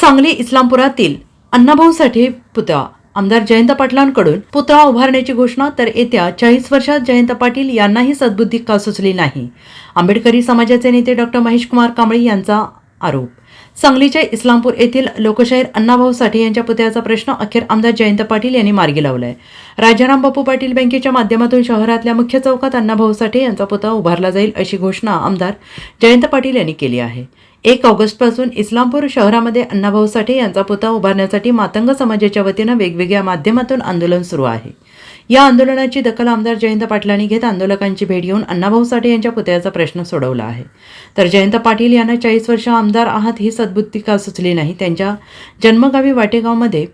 सांगली इस्लामपुरातील अण्णाभाऊ साठे पुतळा. आमदार जयंत पाटलांकडून पुतळा उभारण्याची घोषणा तर येत्या चाळीस वर्षात जयंत पाटील यांनाही सद्बुद्धी का सुचली नाही? आंबेडकरी समाजाचे नेते डॉक्टर महेश कुमार कांबळे यांचा आरोप. सांगलीच्या इस्लामपूर येथील लोकशाहीर अण्णाभाऊ साठे यांच्या पुतळ्याचा प्रश्न अखेर आमदार जयंत पाटील यांनी मार्गी लावलाय. राजाराम बापू पाटील बँकेच्या माध्यमातून शहरातल्या मुख्य चौकात अण्णाभाऊ साठे यांचा पुतळा उभारला जाईल अशी घोषणा आमदार जयंत पाटील यांनी केली आहे. एक ऑगस्टपासून इस्लामपूर शहरामध्ये अण्णाभाऊ साठे यांचा पुतळा उभारण्यासाठी मातंग समाजाच्या वतीनं वेगवेगळ्या माध्यमातून आंदोलन सुरू आहे. या आंदोलनाची दखल आमदार जयंत पाटलांनी घेत आंदोलकांची भेट घेऊन अण्णाभाऊ साठे यांच्या पुतळ्याचा प्रश्न सोडवला आहे. तर जयंत पाटील यांना चाळीस वर्ष आमदार आहात ही सद्बुद्धी का सुचली नाही? त्यांच्या जन्मगावी वाटेगावमध्ये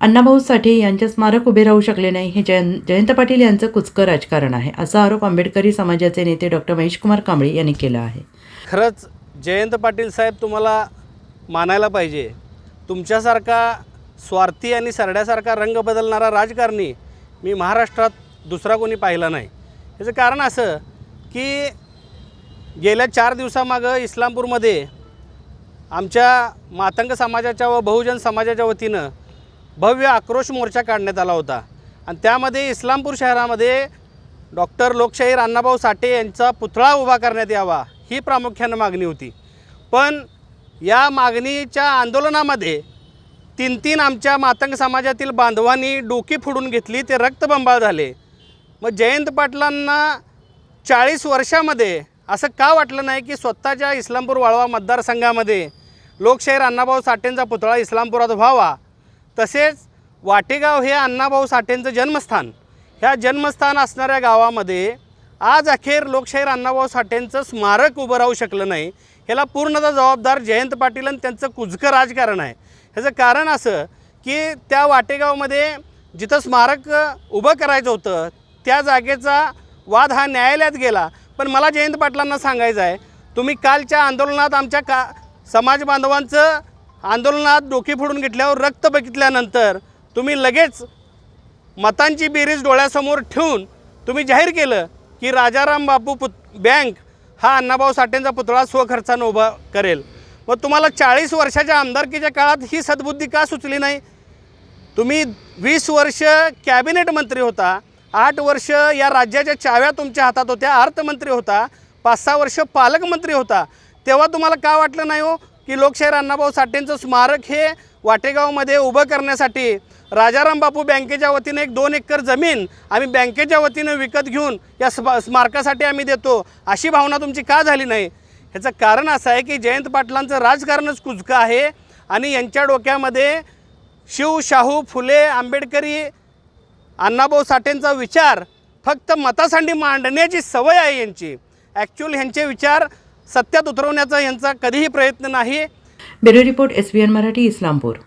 अण्णाभाऊ साठे यांचे स्मारक उभे राहू शकले नाही. हे जयं जयंत पाटील यांचं कुचकं राजकारण आहे असा आरोप आंबेडकरी समाजाचे नेते डॉक्टर महेशकुमार कांबळे यांनी केला आहे. खरंच जयंत पाटील साहेब तुम्हाला मानायला पाहिजे. तुमच्यासारखा स्वार्थी आणि सरड्यासारखा रंग बदलणारा राजकारणी मी महाराष्ट्रात दुसरा कोणी पाहिला नाही. याचं कारण असं की गेल्या चार दिवसामागं इस्लामपूरमध्ये आमच्या मातंग समाजाच्या व बहुजन समाजाच्या वतीनं भव्य आक्रोश मोर्चा काढण्यात आला होता. आणि त्यामध्ये इस्लामपूर शहरामध्ये डॉक्टर लोकशाहीर अण्णाभाऊ साठे यांचा पुतळा उभा करण्यात यावा. ही प्रामुख्यानं मागणी होती. पण या मागणीच्या आंदोलनामध्ये तीन तीन आमच्या मातंग समाजातील बांधवांनी डोकी फोडून घेतली ते रक्तबंबाळ झाले. मग जयंत पाटलांना चाळीस वर्षामध्ये असं का वाटलं नाही की स्वतःच्या इस्लामपूर वाळवा मतदारसंघामध्ये लोकशाहीर अण्णाभाऊ साठेंचा पुतळा इस्लामपुरात व्हावा तसेच वाटेगाव हे अण्णाभाऊ साठेंचं जन्मस्थान. ह्या जन्मस्थान असणाऱ्या गावामध्ये आज अखेर लोकशाहीर अण्णाभाऊ साठेंचं स्मारक उभं राहू शकलं नाही. ह्याला पूर्णतः जबाबदार जयंत पाटील आणि त्यांचं कुजकं राजकारण आहे. ह्याचं कारण असं की त्या वाटेगावमध्ये जिथं स्मारक उभं करायचं होतं त्या जागेचा वाद हा न्यायालयात गेला. पण मला जयंत पाटलांना सांगायचं आहे तुम्ही कालच्या आंदोलनात आमच्या का समाज बांधवांचं आंदोलनात डोकी फोडून घेतल्यावर रक्त बघितल्यानंतर तुम्ही लगेच मतांची बेरीज डोळ्यासमोर ठेवून तुम्ही जाहीर केलं. की राजाराम बापू पुत बँक हा अण्णाभाऊ साठेंचा पुतळा स्वखर्चानं उभा करेल. मग तुम्हाला चाळीस वर्षाच्या आमदारकीच्या काळात ही सद्बुद्धी का सुचली नाही? तुम्ही वीस वर्ष कॅबिनेट मंत्री होता आठ वर्ष या राज्याच्या चाव्या तुमच्या हातात होत्या अर्थमंत्री होता पाच सहा वर्ष पालकमंत्री होता. तेव्हा तुम्हाला का वाटलं नाही हो की लोकशाहीर अण्णाभाऊ साठेंचं स्मारक हे वाटेगावमध्ये उभं करण्यासाठी राजाराम बापू बँकेच्या वतीनं एक दोन एकर जमीन आम्ही बँकेच्या वतीनं विकत घेऊन या स्मा स्मारकासाठी आम्ही देतो. अशी भावना तुमची का झाली नाही? ह्याचं कारण असं आहे की जयंत पाटलांचं राजकारणच कुचकं आहे आणि यांच्या डोक्यामध्ये शिव शाहू फुले आंबेडकरी अण्णाभाऊ साठेंचा विचार फक्त मतासाठी मांडण्याची सवय आहे यांची. ॲक्च्युअल ह्यांचे विचार सत्यात उतरवण्याचा यांचा कधीही प्रयत्न नाही. Bureau report S Marathi Islampur.